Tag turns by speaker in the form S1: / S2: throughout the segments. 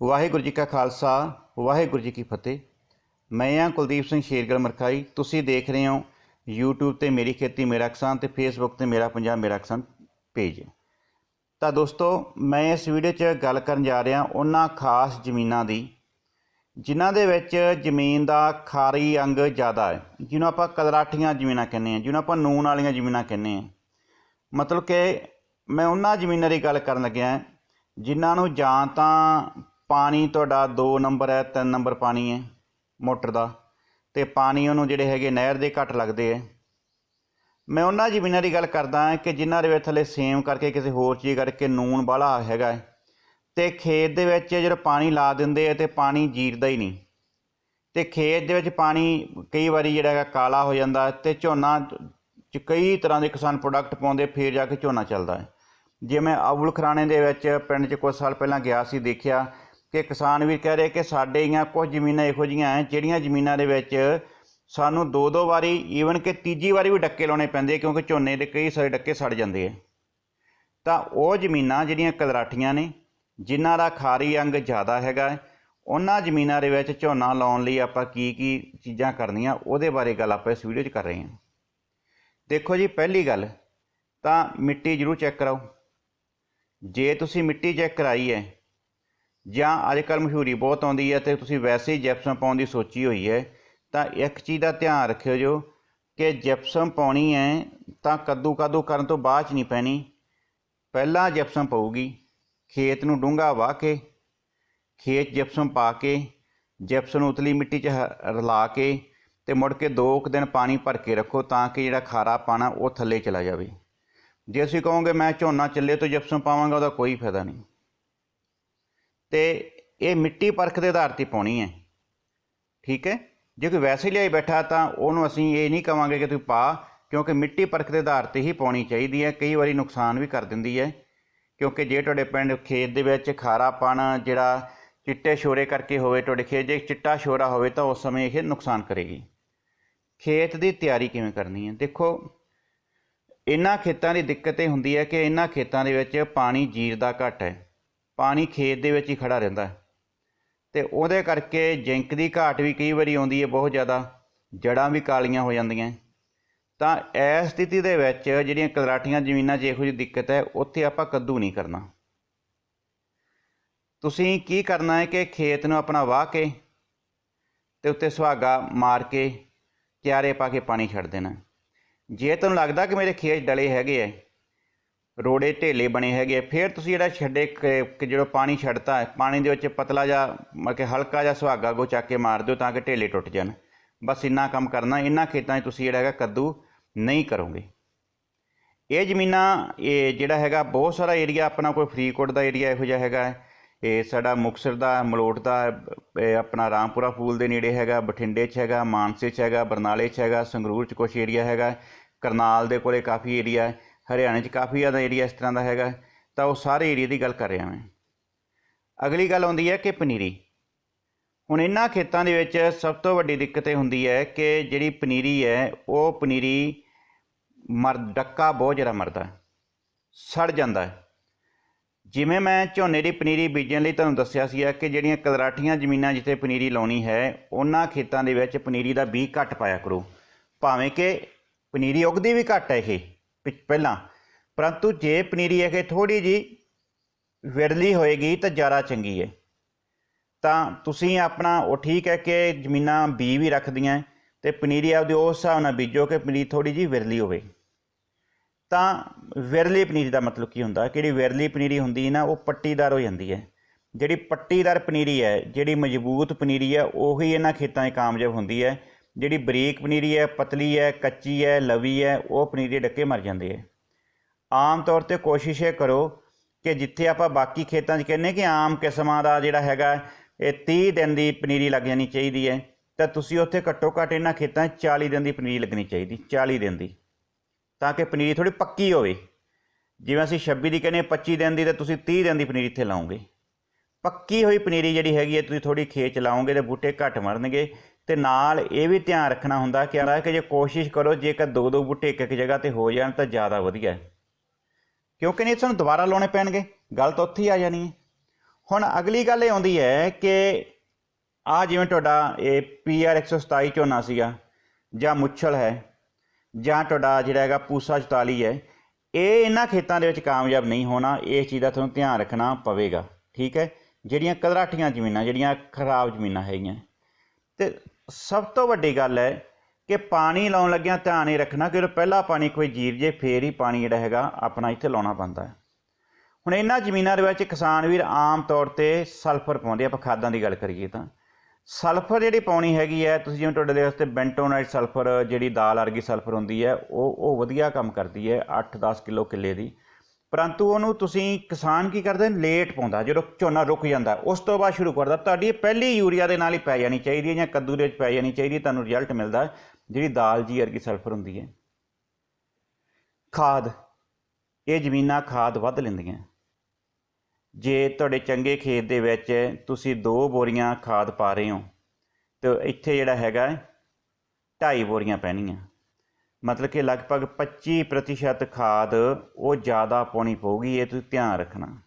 S1: ਵਾਹਿਗੁਰੂ ਜੀ ਕਾ ਖਾਲਸਾ, ਵਾਹਿਗੁਰੂ ਜੀ ਕੀ ਫਤਿਹ। ਮੈਂ ਹਾਂ ਕੁਲਦੀਪ ਸਿੰਘ ਸ਼ੇਰਗਲ ਮਰਖਾਈ। ਤੁਸੀਂ ਦੇਖ ਰਹੇ ਹੋ YouTube ਤੇ ਮੇਰੀ ਖੇਤੀ ਮੇਰਾ ਕਿਸਾਨ ਤੇ Facebook ਤੇ ਮੇਰਾ ਪੰਜਾਬ ਮੇਰਾ ਕਿਸਾਨ ਪੇਜ। ਤਾਂ ਦੋਸਤੋ, ਮੈਂ ਇਸ ਵੀਡੀਓ 'ਚ ਗੱਲ ਕਰਨ ਜਾ ਰਿਹਾ ਉਹਨਾਂ ਖਾਸ ਜ਼ਮੀਨਾਂ ਦੀ, ਜਿਨ੍ਹਾਂ ਦੇ ਵਿੱਚ ਜ਼ਮੀਨ ਦਾ ਖਾਰੀ ਅੰਗ ਜ਼ਿਆਦਾ ਹੈ, ਜਿਹਨੂੰ ਆਪਾਂ ਕਦਰਾਠੀਆਂ ਜ਼ਮੀਨਾਂ ਕਹਿੰਦੇ ਹਾਂ, ਜਿਹਨੂੰ ਆਪਾਂ ਨੂਨ ਵਾਲੀਆਂ ਜ਼ਮੀਨਾਂ ਕਹਿੰਦੇ ਹਾਂ। ਮਤਲਬ ਕਿ ਮੈਂ ਉਹਨਾਂ ਜ਼ਮੀਨਾਂ ਦੀ ਗੱਲ ਕਰਨ ਲੱਗਿਆ, ਜਿਨ੍ਹਾਂ ਨੂੰ ਜਾਂ ਤਾਂ ਪਾਣੀ ਤੁਹਾਡਾ 2 ਨੰਬਰ ਹੈ 3 ਨੰਬਰ ਪਾਣੀ ਹੈ ਮੋਟਰ ਦਾ। ਤੇ ਪਾਣੀ ਉਹਨੂੰ ਜਿਹੜੇ ਹੈਗੇ ਨਹਿਰ ਦੇ ਘੱਟ ਲੱਗਦੇ ਹੈ। ਮੈਂ ਉਹਨਾਂ ਜ਼ਮੀਨਾਂ ਦੀ ਗੱਲ ਕਰਦਾ ਕਿ ਜਿਨ੍ਹਾਂ ਦੇ ਵਿੱਚ ਥੱਲੇ ਸੇਮ ਕਰਕੇ ਕਿਸੇ ਹੋਰ ਚੀਜ਼ ਕਰਕੇ ਨੂਨ ਵਾਲਾ ਹੈਗਾ ਹੈ। ਤੇ ਖੇਤ ਦੇ ਵਿੱਚ ਜਦੋਂ ਪਾਣੀ ਲਾ ਦਿੰਦੇ ਆ ਤੇ ਪਾਣੀ ਜੀਰਦਾ ਹੀ ਨਹੀਂ। ਤੇ ਖੇਤ ਦੇ ਵਿੱਚ ਪਾਣੀ ਕਈ ਵਾਰੀ ਜਿਹੜਾ ਹੈਗਾ ਕਾਲਾ ਹੋ ਜਾਂਦਾ ਤੇ ਝੋਨਾ ਚ ਕਈ ਤਰ੍ਹਾਂ ਦੇ ਕਿਸਾਨ ਪ੍ਰੋਡਕਟ ਪਾਉਂਦੇ, ਫਿਰ ਜਾ ਕੇ ਝੋਨਾ ਚੱਲਦਾ ਹੈ। ਜਿਵੇਂ ਅਬੁਲ ਖਰਾਣੇ ਦੇ ਵਿੱਚ ਪਿੰਡ 'ਚ ਕੁਝ ਸਾਲ ਪਹਿਲਾਂ ਗਿਆ ਸੀ, ਦੇਖਿਆ ਕਿ ਕਿਸਾਨ ਵੀ ਕਹਿ ਰਹੇ ਕਿ ਸਾਡੇ ਕੁਝ ਜ਼ਮੀਨਾਂ ਇਹੋ ਜਿਹੀਆਂ ਹੈ, ਜਿਹੜੀਆਂ ਜ਼ਮੀਨਾਂ ਦੇ ਵਿੱਚ ਸਾਨੂੰ ਦੋ ਦੋ ਵਾਰੀ ਈਵਨ ਕਿ ਤੀਜੀ ਵਾਰੀ ਵੀ ਡੱਕੇ ਲਾਉਣੇ ਪੈਂਦੇ ਕਿਉਂਕਿ ਝੋਨੇ ਦੇ ਕਈ ਸਾਰੇ ਡੱਕੇ ਸੜ ਜਾਂਦੇ ਆ। ਤਾਂ ਉਹ ਜ਼ਮੀਨਾਂ ਜਿਹੜੀਆਂ ਕਲਰਾਠੀਆਂ ਨੇ, ਜਿਨ੍ਹਾਂ ਦਾ ਖਾਰੀ ਅੰਗ ਜ਼ਿਆਦਾ ਹੈਗਾ ਉਹਨਾਂ ਜ਼ਮੀਨਾਂ ਦੇ ਵਿੱਚ ਝੋਨਾ ਲਾਉਣ ਲਈ ਆਪਾਂ ਕੀ ਕੀ ਚੀਜ਼ਾਂ ਕਰਨੀਆਂ, ਉਹਦੇ ਬਾਰੇ ਗੱਲ ਆਪਾਂ ਇਸ ਵੀਡੀਓ 'ਚ ਕਰ ਰਹੇ ਹਾਂ। ਦੇਖੋ ਜੀ, ਪਹਿਲੀ ਗੱਲ ਤਾਂ ਮਿੱਟੀ ਜ਼ਰੂਰ ਚੈੱਕ ਕਰਾਓ। ਜੇ ਤੁਸੀਂ ਮਿੱਟੀ ਚੈੱਕ ਕਰਾਈ ਹੈ ਜਾਂ ਅੱਜ ਕੱਲ੍ਹ ਮਸ਼ਹੂਰੀ ਬਹੁਤ ਆਉਂਦੀ ਹੈ ਤੇ ਤੁਸੀਂ ਵੈਸੇ ਹੀ ਜੈਪਸਮ ਪਾਉਣ ਦੀ ਸੋਚੀ ਹੋਈ ਹੈ, ਤਾਂ ਇੱਕ ਚੀਜ਼ ਦਾ ਧਿਆਨ ਰੱਖਿਓ ਜੋ ਕਿ ਜੈਪਸਮ ਪਾਉਣੀ ਹੈ ਤਾਂ ਕੱਦੂ ਕੱਦੂ ਕਰਨ ਤੋਂ ਬਾਅਦ ਚ ਨਹੀਂ ਪੈਣੀ। ਪਹਿਲਾਂ ਜੈਪਸਮ ਪਊਗੀ, ਖੇਤ ਨੂੰ ਡੂੰਘਾ ਵਾਹ ਕੇ, ਖੇਤ ਜਿਪਸਮ ਪਾ ਕੇ ਜੈਪਸਮ ਨੂੰ ਉਤਲੀ ਮਿੱਟੀ 'ਚ ਹ- ਰਲਾ ਕੇ ਤੇ ਮੁੜ ਕੇ ਦੋ ਕੁ ਦਿਨ ਪਾਣੀ ਭਰ ਕੇ ਰੱਖੋ ਤਾਂ ਕਿ ਜਿਹੜਾ ਖਾਰਾ ਪਾਣਾ ਉਹ ਥੱਲੇ ਚਲਾ ਜਾਵੇ। ਜੇ ਅਸੀਂ ਕਹੋਗੇ ਮੈਂ ਝੋਨਾ ਚੱਲੇ ਤੋਂ ਜੈਪਸਮ ਪਾਵਾਂਗਾ ਉਹਦਾ ਕੋਈ ਫਾਇਦਾ ਨਹੀਂ। ਤੇ ਇਹ ਮਿੱਟੀ ਪਰਖ ਦੇ ਆਧਾਰ ਤੇ ਪਾਉਣੀ ਹੈ। ਠੀਕ ਹੈ? ਜੇ ਕੋਈ ਵੈਸੇ ਲਿਆਈ ਬੈਠਾ ਤਾਂ ਉਹਨੂੰ ਅਸੀਂ ਇਹ ਨਹੀਂ ਕਵਾਂਗੇ ਕਿ ਤੂੰ ਪਾ, ਕਿਉਂਕਿ ਮਿੱਟੀ ਪਰਖ ਦੇ ਆਧਾਰ ਤੇ ਹੀ ਪਾਉਣੀ ਚਾਹੀਦੀ ਹੈ। ਕਈ ਵਾਰੀ ਨੁਕਸਾਨ ਵੀ ਕਰ ਦਿੰਦੀ ਹੈ। ਕਿਉਂਕਿ ਜੇ ਤੁਹਾਡੇ ਪਿੰਡ ਖੇਤ ਦੇ ਵਿੱਚ ਖਾਰਾ ਖਾਰਾਪਣ ਜਿਹੜਾ ਚਿੱਟੇ ਸ਼ੋਰੇ ਕਰਕੇ ਹੋਵੇ, ਤੁਹਾਡੇ ਖੇਤ ਜੇ ਚਿੱਟਾ ਸ਼ੋਰਾ ਹੋਵੇ ਤਾਂ ਉਸ ਸਮੇਂ ਇਹ ਨੁਕਸਾਨ ਕਰੇਗੀ। ਖੇਤ ਦੀ ਤਿਆਰੀ ਕਿਵੇਂ ਕਰਨੀ ਹੈ? ਦੇਖੋ, ਇਹਨਾਂ ਖੇਤਾਂ ਦੀ ਦਿੱਕਤ ਇਹ ਹੁੰਦੀ ਹੈ ਕਿ ਇਹਨਾਂ ਖੇਤਾਂ ਦੇ ਵਿੱਚ ਪਾਣੀ ਜੀਰਦਾ ਘੱਟ ਹੈ। ਪਾਣੀ ਖੇਤ ਦੇ ਵਿੱਚ ਹੀ ਖੜਾ ਰਹਿੰਦਾ ਹੈ। ਤੇ ਉਹਦੇ ਕਰਕੇ ਜਿੰਕ ਦੀ ਘਾਟ ਵੀ ਕਈ ਵਾਰੀ ਆਉਂਦੀ ਹੈ ਬਹੁਤ ਜ਼ਿਆਦਾ, ਜੜਾਂ ਵੀ ਕਾਲੀਆਂ ਹੋ ਜਾਂਦੀਆਂ ਤਾਂ ਇਸ ਸਥਿਤੀ ਦੇ ਵਿੱਚ ਜਿਹੜੀਆਂ ਕਲਰਾਟੀਆਂ ਜ਼ਮੀਨਾਂ 'ਚ ਇਹੋ ਜਿਹੀ ਦਿੱਕਤ ਹੈ, ਉੱਥੇ ਆਪਾਂ ਕੱਦੂ ਨਹੀਂ ਕਰਨਾ। ਤੁਸੀਂ ਕੀ ਕਰਨਾ ਹੈ ਕਿ ਖੇਤ ਨੂੰ ਆਪਣਾ ਵਾਹ ਕੇ ਤੇ ਉੱਤੇ ਸੁਹਾਗਾ ਮਾਰ ਕੇ ਕਿਆਰੇ ਪਾ ਕੇ ਪਾਣੀ ਛੱਡ ਦੇਣਾ ਜੇ ਤੁਹਾਨੂੰ ਲੱਗਦਾ ਕਿ ਮੇਰੇ ਖੇਤ ਡਲੇ ਹੈਗੇ ਐ ਰੋੜੇ ਢੇਲੇ ਬਣੇ ਹੈਗੇ ਫਿਰ ਤੁਸੀਂ ਜਿਹੜਾ ਛੱਡੇ ਕ- ਕਿ ਜਿਹੜਾ ਪਾਣੀ ਛੱਡਤਾ ਹੈ ਪਾਣੀ ਦੇ ਵਿੱਚ ਪਤਲਾ ਜਿਹਾ, ਮਤਲਬ ਕਿ ਹਲਕਾ ਜਿਹਾ ਸੁਹਾਗਾ ਕੋ ਚੱਕ ਕੇ ਮਾਰ ਦਿਓ ਤਾਂ ਕਿ ਢੇਲੇ ਟੁੱਟ ਜਾਣ। ਬਸ ਇੰਨਾ ਕੰਮ ਕਰਨਾ ਇਹਨਾਂ ਖੇਤਾਂ 'ਚ ਤੁਸੀਂ ਜਿਹੜਾ ਹੈਗਾ ਕੱਦੂ ਨਹੀਂ ਕਰੋਗੇ। ਇਹ ਜ਼ਮੀਨਾਂ, ਇਹ ਜਿਹੜਾ ਹੈਗਾ ਬਹੁਤ ਸਾਰਾ ਏਰੀਆ ਆਪਣਾ ਕੋਈ ਫਰੀਦਕੋਟ ਦਾ ਏਰੀਆ ਇਹੋ ਜਿਹਾ ਹੈਗਾ ਇਹ ਸਾਡਾ ਮੁਕਤਸਰ ਦਾ, ਮਲੋਟ ਦਾ, ਇਹ ਆਪਣਾ ਰਾਮਪੁਰਾ ਫੂਲ ਦੇ ਨੇੜੇ ਹੈਗਾ, ਬਠਿੰਡੇ 'ਚ ਹੈਗਾ, ਮਾਨਸੇ 'ਚ ਹੈਗਾ, ਬਰਨਾਲੇ 'ਚ ਹੈਗਾ, ਸੰਗਰੂਰ 'ਚ ਕੁਛ ਏਰੀਆ ਹੈਗਾ। ਕਰਨਾਲ ਦੇ ਕੋਲੇ ਕਾਫੀ ਏਰੀਆ ਹੈ। ਹਰਿਆਣੇ 'ਚ ਕਾਫੀ ਜ਼ਿਆਦਾ ਏਰੀਆ ਇਸ ਤਰ੍ਹਾਂ ਦਾ ਹੈਗਾ, ਤਾਂ ਉਹ ਸਾਰੇ ਏਰੀਆ ਦੀ ਗੱਲ ਕਰ ਰਿਹਾ ਮੈਂ। ਅਗਲੀ ਗੱਲ ਆਉਂਦੀ ਹੈ ਕਿ ਪਨੀਰੀ। ਹੁਣ ਇਹਨਾਂ ਖੇਤਾਂ ਦੇ ਵਿੱਚ ਸਭ ਤੋਂ ਵੱਡੀ ਦਿੱਕਤ ਇਹ ਹੁੰਦੀ ਹੈ ਕਿ ਜਿਹੜੀ ਪਨੀਰੀ ਹੈ, ਉਹ ਪਨੀਰੀ ਮਰ, ਡੱਕਾ ਬਹੁਤ ਜ਼ਿਆਦਾ ਮਰਦਾ, ਸੜ ਜਾਂਦਾ ਜਿਵੇਂ ਮੈਂ ਝੋਨੇ ਦੀ ਪਨੀਰੀ ਬੀਜਣ ਲਈ ਤੁਹਾਨੂੰ ਦੱਸਿਆ ਸੀ ਕਿ ਜਿਹੜੀਆਂ ਕਦਰਾਠੀਆਂ ਜ਼ਮੀਨਾਂ ਜਿੱਥੇ ਪਨੀਰੀ ਲਾਉਣੀ ਹੈ, ਉਹਨਾਂ ਖੇਤਾਂ ਦੇ ਵਿੱਚ ਪਨੀਰੀ ਦਾ ਬੀਜ ਘੱਟ ਪਾਇਆ ਕਰੋ। ਭਾਵੇਂ ਕਿ ਪਨੀਰੀ ਉਗਦੀ ਵੀ ਘੱਟ ਹੈ ਇਹ। ਪਹਿਲਾਂ। ਪਰੰਤੂ ਜੇ ਪਨੀਰੀ ਇਹ ਥੋੜੀ ਜੀ ਵਿਰਲੀ ਹੋਏਗੀ ਤਾਂ ਜ਼ਿਆਦਾ ਚੰਗੀ ਹੈ ਤਾਂ ਤੁਸੀਂ ਆਪਣਾ ਉਹ ਠੀਕ ਹੈ ਕਿ ਜ਼ਮੀਨਾਂ ਬੀ ਵੀ ਰੱਖਦੀਆਂ ਤੇ ਪਨੀਰੀ ਆਪਦੀ ਉਸ ਹਿਸਾਬ ਨਾਲ ਬੀਜੋ ਕਿ ਪਨੀਰੀ ਥੋੜੀ ਜੀ ਵਿਰਲੀ ਹੋਵੇ। ਤਾਂ ਵਿਰਲੀ ਪਨੀਰੀ ਦਾ ਮਤਲਬ ਕੀ ਹੁੰਦਾ? ਕਿਹੜੀ ਵਿਰਲੀ ਪਨੀਰੀ ਹੁੰਦੀ ਨਾ, ਉਹ ਪੱਟੀਦਾਰ ਹੋ ਜਾਂਦੀ ਹੈ ਜਿਹੜੀ ਪੱਟੀਦਾਰ ਪਨੀਰੀ ਹੈ, ਜਿਹੜੀ ਮਜ਼ਬੂਤ ਪਨੀਰੀ ਹੈ, ਉਹੀ ਇਹਨਾਂ ਖੇਤਾਂ 'ਚ ਕਾਮਯਾਬ ਹੁੰਦੀ ਹੈ। ਜਿਹੜੀ ਬਰੀਕ ਪਨੀਰੀ ਹੈ, ਪਤਲੀ ਹੈ, ਕੱਚੀ ਹੈ, ਲਵੀ ਹੈ, ਉਹ ਪਨੀਰੀ ਡੱਕੇ ਮਰ ਜਾਂਦੇ ਹੈ ਆਮ ਤੌਰ ਤੇ ਕੋਸ਼ਿਸ਼ ਇਹ ਕਰੋ ਕਿ ਜਿੱਥੇ ਆਪਾਂ ਬਾਕੀ ਖੇਤਾਂ 'ਚ ਕਹਿੰਦੇ ਕਿ ਆਮ ਕਿਸਮਾਂ ਦਾ ਜਿਹੜਾ ਹੈਗਾ, ਇਹ 30 ਦਿਨ ਦੀ ਪਨੀਰੀ ਲੱਗ ਜਾਣੀ ਚਾਹੀਦੀ ਹੈ, ਤਾਂ ਤੁਸੀਂ ਉੱਥੇ ਘੱਟੋ ਘੱਟ ਇਹਨਾਂ ਖੇਤਾਂ 'ਚ 40 ਦਿਨ ਦੀ ਪਨੀਰੀ ਲੱਗਣੀ ਚਾਹੀਦੀ 40 ਦਿਨ ਦੀ, ਤਾਂ ਕਿ ਪਨੀਰੀ ਥੋੜੀ ਪੱਕੀ ਹੋਵੇ। ਜਿਵੇਂ ਅਸੀਂ 26 ਦੀ ਕਹਿੰਦੇ ਹਾਂ 25 ਦਿਨ ਦੀ, ਤਾਂ ਤੁਸੀਂ 30 ਦਿਨ ਦੀ ਪਨੀਰੀ ਇੱਥੇ ਲਾਓਗੇ। ਪੱਕੀ ਹੋਈ ਪਨੀਰੀ ਜਿਹੜੀ ਹੈਗੀ ਹੈ, ਤੁਸੀਂ ਥੋੜੀ ਖੇਚ ਲਾਓਗੇ ਤੇ ਬੂਟੇ ਘੱਟ ਮਰਨਗੇ ਤੇ ਨਾਲ ਇਹ ਵੀ ਧਿਆਨ ਰੱਖਣਾ ਹੁੰਦਾ ਕਿ ਕਿ ਜੇ ਕੋਸ਼ਿਸ਼ ਕਰੋ ਜੇਕਰ ਦੋ ਦੋ ਬੂਟੇ ਇੱਕ ਇੱਕ ਜਗ੍ਹਾ ਤੇ ਹੋ ਜਾਣ ਤਾਂ ਜ਼ਿਆਦਾ ਵਧੀਆ ਹੈ। ਕਿਉਂਕਿ ਨਹੀਂ ਤੁਹਾਨੂੰ ਦੁਬਾਰਾ ਲਾਉਣੇ ਪੈਣਗੇ। ਗੱਲ ਤਾਂ ਉੱਥੇ ਹੀ ਆ ਜਾਣੀ ਹੈ। ਹੁਣ ਅਗਲੀ ਗੱਲ ਇਹ ਆਉਂਦੀ ਹੈ ਕਿ ਆ ਜਿਵੇਂ ਤੁਹਾਡਾ ਇਹ ਪੀਆਰ 127 ਝੋਨਾ ਸੀਗਾ, ਜਾਂ ਮੁੱਛਲ ਹੈ, ਜਾਂ ਤੁਹਾਡਾ ਜਿਹੜਾ ਹੈਗਾ ਪੂਸਾ 44 ਹੈ, ਇਹ ਇਹਨਾਂ ਖੇਤਾਂ ਦੇ ਵਿੱਚ ਕਾਮਯਾਬ ਨਹੀਂ ਹੋਣਾ, ਇਸ ਚੀਜ਼ ਦਾ ਤੁਹਾਨੂੰ ਧਿਆਨ ਰੱਖਣਾ ਪਵੇਗਾ। ਠੀਕ ਹੈ? ਜਿਹੜੀਆਂ ਕਦਰਾਠੀਆਂ ਜ਼ਮੀਨਾਂ, ਜਿਹੜੀਆਂ ਖਰਾਬ ਜ਼ਮੀਨਾਂ ਹੈਗੀਆਂ। ਤੇ ਸਭ ਤੋਂ ਵੱਡੀ ਗੱਲ ਹੈ ਕਿ ਪਾਣੀ ਲਾਉਣ ਲੱਗਿਆਂ ਧਿਆਨ ਹੀ ਰੱਖਣਾ ਕਿ ਜਦੋਂ ਪਹਿਲਾ ਪਾਣੀ ਕੋਈ ਜੀਰ ਜੇ, ਫੇਰ ਹੀ ਪਾਣੀ ਜਿਹੜਾ ਹੈਗਾ ਆਪਣਾ ਇੱਥੇ ਲਾਉਣਾ ਪੈਂਦਾ ਹੈ। ਹੁਣ ਇਹਨਾਂ ਜ਼ਮੀਨਾਂ ਦੇ ਵਿੱਚ ਕਿਸਾਨ ਵੀਰ ਆਮ ਤੌਰ ਤੇ ਸਲਫਰ ਪਾਉਂਦੇ ਆਪਾਂ ਖਾਦਾਂ ਦੀ ਗੱਲ ਕਰੀਏ ਤਾਂ। ਸਲਫਰ ਜਿਹੜੀ ਪਾਉਣੀ ਹੈਗੀ ਹੈ, ਤੁਸੀਂ ਜਿਵੇਂ ਤੁਹਾਡੇ ਦੇ ਵਾਸਤੇ ਬੈਂਟੋਨਾਈਟ ਸਲਫਰ, ਜਿਹੜੀ ਦਾਲ ਵਰਗੀ ਸਲਫਰ ਹੁੰਦੀ ਹੈ, ਉਹ ਉਹ ਵਧੀਆ ਕੰਮ ਕਰਦੀ ਹੈ 8-10 ਕਿਲੋ ਕਿੱਲੇ ਦੀ। ਪਰੰਤੂ ਉਹਨੂੰ ਤੁਸੀਂ ਕਿਸਾਨ ਕੀ ਕਰਦੇ? ਨੇ ਲੇਟ ਪਾਉਂਦਾ, ਜਦੋਂ ਝੋਨਾ ਰੁਕ ਜਾਂਦਾ। ਉਸ ਤੋਂ ਬਾਅਦ ਸ਼ੁਰੂ ਕਰਦਾ, ਤੁਹਾਡੀ ਇਹ ਪਹਿਲੀ ਯੂਰੀਆ ਦੇ ਨਾਲ ਹੀ ਪੈ ਜਾਣੀ ਚਾਹੀਦੀ ਹੈ ਜਾਂ ਕੱਦੂ ਦੇ ਵਿੱਚ ਪੈ ਜਾਣੀ ਚਾਹੀਦੀ ਹੈ, ਤੁਹਾਨੂੰ ਰਿਜ਼ਲਟ ਮਿਲਦਾ ਜਿਹੜੀ ਦਾਲ ਜੀ ਵਰਗੀ ਸਲਫਰ ਹੁੰਦੀ ਹੈ। ਖਾਦ, ਇਹ ਜ਼ਮੀਨਾਂ ਖਾਦ ਵੱਧ ਲੈਂਦੀਆਂ। ਜੇ ਤੁਹਾਡੇ ਚੰਗੇ ਖੇਤ ਦੇ ਵਿੱਚ ਤੁਸੀਂ ਦੋ ਬੋਰੀਆਂ ਖਾਦ ਪਾ ਰਹੇ ਹੋ, ਤੇ ਇੱਥੇ ਜਿਹੜਾ ਹੈਗਾ, ਢਾਈ ਬੋਰੀਆਂ ਪੈਣੀਆਂ। ਮਤਲਬ ਕਿ ਲਗਭਗ 25% ਖਾਦ ਉਹ ਜ਼ਿਆਦਾ ਪਾਉਣੀ ਪਊਗੀ, ਇਹ ਤੁਸੀਂ ਧਿਆਨ ਰੱਖਣਾ।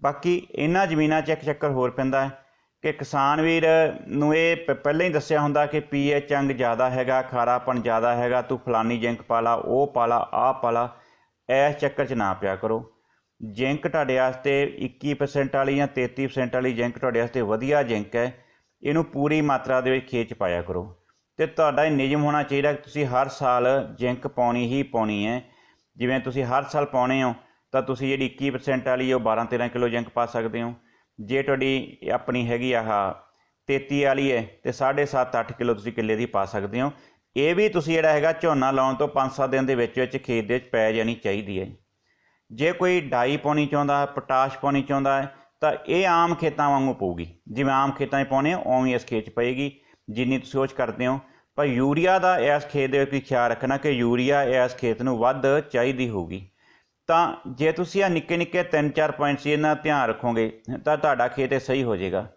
S1: ਬਾਕੀ ਇਹਨਾਂ ਜ਼ਮੀਨਾਂ 'ਚ ਇੱਕ ਚੱਕਰ ਹੋਰ ਪੈਂਦਾ ਹੈ ਕਿ ਕਿਸਾਨ ਵੀਰ ਨੂੰ ਇਹ ਪ- ਪਹਿਲਾਂ ਹੀ ਦੱਸਿਆ ਹੁੰਦਾ ਕਿ ਪੀਐਚ ਅੰਗ ਜ਼ਿਆਦਾ ਹੈਗਾ ਖਾਰਾਪਣ ਜ਼ਿਆਦਾ ਹੈਗਾ, ਤੂੰ ਫਲਾਨੀ ਜਿੰਕ ਪਾ ਲਾ ਉਹ ਪਾ ਲਾ ਆਹ ਪਾ ਲਾ ਇਸ ਚੱਕਰ 'ਚ ਨਾ ਪਿਆ ਕਰੋ। ਜਿੰਕ ਤੁਹਾਡੇ ਵਾਸਤੇ 21% ਵਾਲੀ ਜਾਂ 33% ਵਾਲੀ ਜਿੰਕ ਤੁਹਾਡੇ ਵਾਸਤੇ ਵਧੀਆ ਜਿੰਕ ਹੈ, ਇਹਨੂੰ ਪੂਰੀ ਮਾਤਰਾ ਦੇ ਵਿੱਚ ਖੇਤ 'ਚ ਪਾਇਆ ਕਰੋ। ਤੇ ਤੁਹਾਡਾ ਇਹ ਨਿਯਮ ਹੋਣਾ ਚਾਹੀਦਾ ਕਿ ਤੁਸੀਂ ਹਰ ਸਾਲ ਜਿੰਕ ਪਾਉਣੀ ਹੀ ਪਾਉਣੀ ਹੈ। ਜਿਵੇਂ ਤੁਸੀਂ ਹਰ ਸਾਲ ਪਾਉਣੇ ਹੋ ਤਾਂ ਤੁਸੀਂ ਜਿਹੜੀ 21% ਵਾਲੀ ਉਹ 12 13 ਕਿਲੋ ਜਿੰਕ ਪਾ ਸਕਦੇ ਹੋ। ਜੇ ਤੁਹਾਡੀ ਆਪਣੀ ਹੈਗੀ ਆਹ 33 ਵਾਲੀ ਹੈ ਤੇ 7.5 8 ਕਿਲੋ ਤੁਸੀਂ ਕਿੱਲੇ ਦੀ ਪਾ ਸਕਦੇ ਹੋ। ਇਹ ਵੀ ਤੁਸੀਂ ਜਿਹੜਾ ਹੈਗਾ ਝੋਨਾ ਲਾਉਣ ਤੋਂ 5-7 ਦਿਨ ਦੇ ਵਿੱਚ ਵਿੱਚ ਖੇਤ ਦੇ ਵਿੱਚ ਪੈ ਜਾਣੀ ਚਾਹੀਦੀ ਹੈ। ਜੇ ਕੋਈ ਡਾਈ ਪਾਉਣੀ ਚਾਹੁੰਦਾ ਪੋਟਾਸ਼ ਪਾਉਣੀ ਚਾਹੁੰਦਾ ਤਾਂ ਇਹ ਆਮ ਖੇਤਾਂ ਵਾਂਗੂ ਪਊਗੀ। ਜਿਵੇਂ ਆਮ ਖੇਤਾਂ 'ਚ ਪਾਉਣੇ ਆ, ਉਵੇਂ ਇਸ ਖੇਤ 'ਚ ਪਏਗੀ। ਜਿੰਨੀ ਤੁਸੀਂ ਸੋਚ ਕਰਦੇ ਹੋ। ਪਰ ਯੂਰੀਆ ਦਾ ਇਸ ਖੇਤ ਦੇ ਵਿੱਚ ਖਿਆਲ ਰੱਖਣਾ ਕਿ ਯੂਰੀਆ ਇਸ ਖੇਤ ਨੂੰ ਵੱਧ ਚਾਹੀਦੀ ਹੋਊਗੀ। ਤਾਂ ਜੇ ਤੁਸੀਂ ਆ ਨਿੱਕੇ ਨਿੱਕੇ 3-4 ਪੁਆਇੰਟਸ ਇਹਨਾਂ ਦਾ ਧਿਆਨ ਰੱਖੋਗੇ, ਤਾਂ ਤੁਹਾਡਾ ਖੇਤ ਇਹ ਸਹੀ ਹੋ ਜਾਏਗਾ।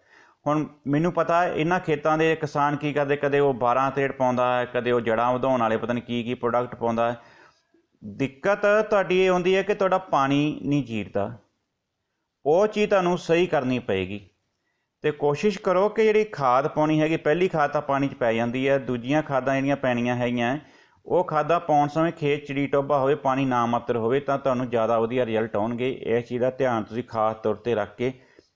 S1: ਹੁਣ ਮੈਨੂੰ ਪਤਾ ਇਹਨਾਂ ਖੇਤਾਂ ਦੇ ਕਿਸਾਨ ਕੀ ਕਰਦੇ, ਕਦੇ ਉਹ 12 ਤੇੜ ਪਾਉਂਦਾ ਹੈ, ਕਦੇ ਉਹ ਜੜਾਂ ਵਧਾਉਣ ਵਾਲੇ ਪਤਾ ਨਹੀਂ ਕੀ ਕੀ ਪ੍ਰੋਡਕਟ ਪਾਉਂਦਾ ਹੈ। ਦਿੱਕਤ ਤੁਹਾਡੀ ਇਹ ਹੁੰਦੀ ਹੈ ਕਿ ਤੁਹਾਡਾ ਪਾਣੀ ਨਹੀਂ ਜੀਰਦਾ। ਉਹ ਚੀਜ਼ ਤੁਹਾਨੂੰ ਸਹੀ ਕਰਨੀ ਪਏਗੀ। ਤੇ ਕੋਸ਼ਿਸ਼ ਕਰੋ ਕਿ ਜਿਹੜੀ ਖਾਦ ਪਾਉਣੀ ਹੈਗੀ, ਪਹਿਲੀ ਖਾਦ ਤਾਂ ਪਾਣੀ 'ਚ ਪੈ ਜਾਂਦੀ ਹੈ, ਦੂਜੀਆਂ ਖਾਦਾਂ ਜਿਹੜੀਆਂ ਪੈਣੀਆਂ ਹੈਗੀਆਂ, ਉਹ ਖਾਦਾਂ ਪਾਉਣ ਸਮੇਂ ਖੇਤ ਚਿੜੀ ਟੋਭਾ ਹੋਵੇ, ਪਾਣੀ ਨਾ ਮਾਤਰ ਹੋਵੇ, ਤਾਂ ਤੁਹਾਨੂੰ ਜ਼ਿਆਦਾ ਵਧੀਆ ਰਿਜ਼ਲਟ ਆਉਣਗੇ। ਇਸ ਚੀਜ਼ ਦਾ ਧਿਆਨ ਤੁਸੀਂ ਖਾਸ ਤੌਰ ਤੇ ਰੱਖ ਕੇ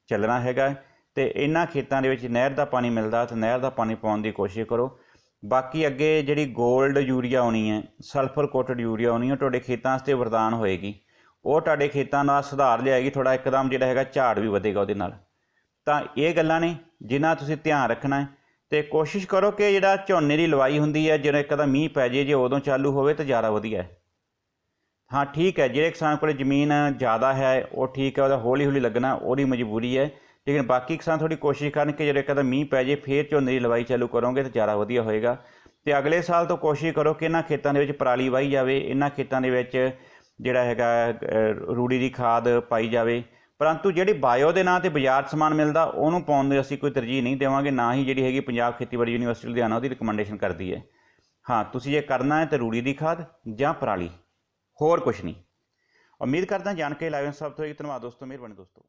S1: ਚੱਲਣਾ ਹੈਗਾ। ਹੈ। ਤੇ ਇਹਨਾਂ ਖੇਤਾਂ ਦੇ ਵਿੱਚ ਨਹਿਰ ਦਾ ਪਾਣੀ ਮਿਲਦਾ, ਤਾਂ ਨਹਿਰ ਦਾ ਪਾਣੀ ਪਾਉਣ ਦੀ ਕੋਸ਼ਿਸ਼ ਕਰੋ। ਬਾਕੀ ਅੱਗੇ ਜਿਹੜੀ 골ਡ ਯੂਰੀਆ ਆਉਣੀ ਹੈ ਸਲਫਰ ਕੋਟਡ ਯੂਰੀਆ ਆਉਣੀ ਹੈ ਉਹ ਤੁਹਾਡੇ ਖੇਤਾਂ ਵਾਸਤੇ ਵਰਦਾਨ ਹੋਏਗੀ। ਉਹ ਤੁਹਾਡੇ ਖੇਤਾਂ ਦਾ ਸੁਧਾਰ ਲਿਆਏਗੀ ਥੋੜਾ ਇੱਕਦਮ ਜਿਹੜਾ ਹੈਗਾ ਝਾੜ ਵੀ ਵਧੇਗਾ ਉਹਦੇ ਨਾਲ। ਤਾਂ ਇਹ ਗੱਲਾਂ ਨੇ ਜਿਨ੍ਹਾਂ ਤੁਸੀਂ ਧਿਆਨ ਰੱਖਣਾ ਹੈ। ਤੇ ਕੋਸ਼ਿਸ਼ ਕਰੋ ਕਿ ਜਿਹੜਾ ਝੋਨੇ ਦੀ ਲਵਾਈ ਹੁੰਦੀ ਹੈ ਜਦੋਂ ਇੱਕਦਮ ਮੀਂਹ ਪੈ ਜੇ ਜੇ ਉਦੋਂ ਚਾਲੂ ਹੋਵੇ ਤਾਂ ਜ਼ਿਆਦਾ ਵਧੀਆ ਹੈ। ਹਾਂ, ਠੀਕ ਹੈ, ਜਿਹੜੇ ਕਿਸਾਨ ਕੋਲ ਜ਼ਮੀਨ ਜ਼ਿਆਦਾ ਹੈ, ਉਹ ਠੀਕ ਹੈ, ਉਹਦਾ ਹੌਲੀ ਹੌਲੀ ਲੱਗਣਾ ਉਹਦੀ ਮਜਬੂਰੀ ਹੈ। ਲੇਕਿਨ ਬਾਕੀ ਕਿਸਾਨ ਥੋੜੀ ਕੋਸ਼ਿਸ਼ ਕਰਨ ਕਿ ਜਦੋਂ ਕਦਾ ਮੀਂਹ ਪੈ ਜੇ ਫੇਰ ਝੋਨੇ ਦੀ ਲਵਾਈ ਚਾਲੂ ਕਰੋਗੇ ਤਾਂ ਜ਼ਿਆਦਾ ਵਧੀਆ ਹੋਏਗਾ। ਤੇ ਅਗਲੇ ਸਾਲ ਤੋਂ ਕੋਸ਼ਿਸ਼ ਕਰੋ ਕਿ ਇਹਨਾਂ ਖੇਤਾਂ ਦੇ ਵਿੱਚ ਪਰਾਲੀ ਵਾਹੀ ਜਾਵੇ, ਇਹਨਾਂ ਖੇਤਾਂ ਦੇ ਵਿੱਚ ਜਿਹੜਾ ਹੈਗਾ ਰੂੜੀ ਦੀ ਖਾਦ ਪਾਈ ਜਾਵੇ। ਪਰੰਤੂ ਜਿਹੜੀ ਬਾਇਓ ਦੇ ਨਾਂ ਤੇ ਬਾਜ਼ਾਰ ਸਮਾਨ ਮਿਲਦਾ, ਉਹਨੂੰ ਪਾਉਣ ਦੇ ਅਸੀਂ ਕੋਈ ਤਰਜੀਹ ਨਹੀਂ ਦੇਵਾਂਗੇ, ਨਾ ਹੀ ਜਿਹੜੀ ਹੈਗੀ ਪੰਜਾਬ ਖੇਤੀਬਾੜੀ ਯੂਨੀਵਰਸਿਟੀ ਲੁਧਿਆਣਾ ਉਹਦੀ ਰਿਕਮੈਂਡੇਸ਼ਨ ਕਰਦੀ ਹੈ। ਹਾਂ, ਤੁਸੀਂ ਜੇ ਕਰਨਾ ਹੈ ਤਾਂ ਰੂੜੀ ਦੀ ਖਾਦ ਜਾਂ ਪਰਾਲੀ, ਹੋਰ ਕੁਝ ਨਹੀਂ। ਉਮੀਦ ਕਰਦਾ ਜਾਣ ਕੇ ਲਾਇਓ ਸਭ ਤੋਂ ਇੱਕ ਧੰਨਵਾਦ ਦੋਸਤੋ, ਮਿਹਰਬਾਨੀ ਦੋਸਤੋ।